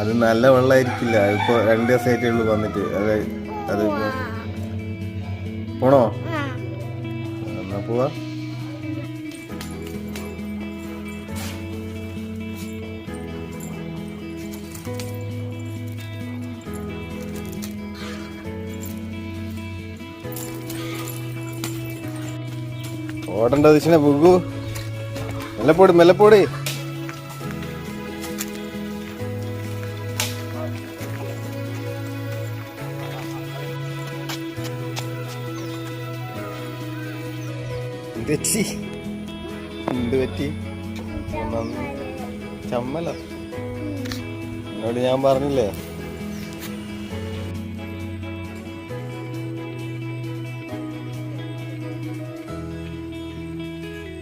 അത് നല്ല വെള്ളമായിരിക്കില്ല ഇപ്പോ രണ്ട് ദിവസമായിട്ടേ ഉള്ളൂ വന്നിട്ട്. അത് അത് പോണോ? എന്നാ പോവാ. ഓടണ്ട ദിശനെ ബുഗു. മെല്ലപ്പോടി മെല്ലപ്പോടി എന്ത് പറ്റി എന്ത് പറ്റി ചമ്മലോ. ചമ്മല? എന്നോട് ഞാൻ പറഞ്ഞില്ലേ?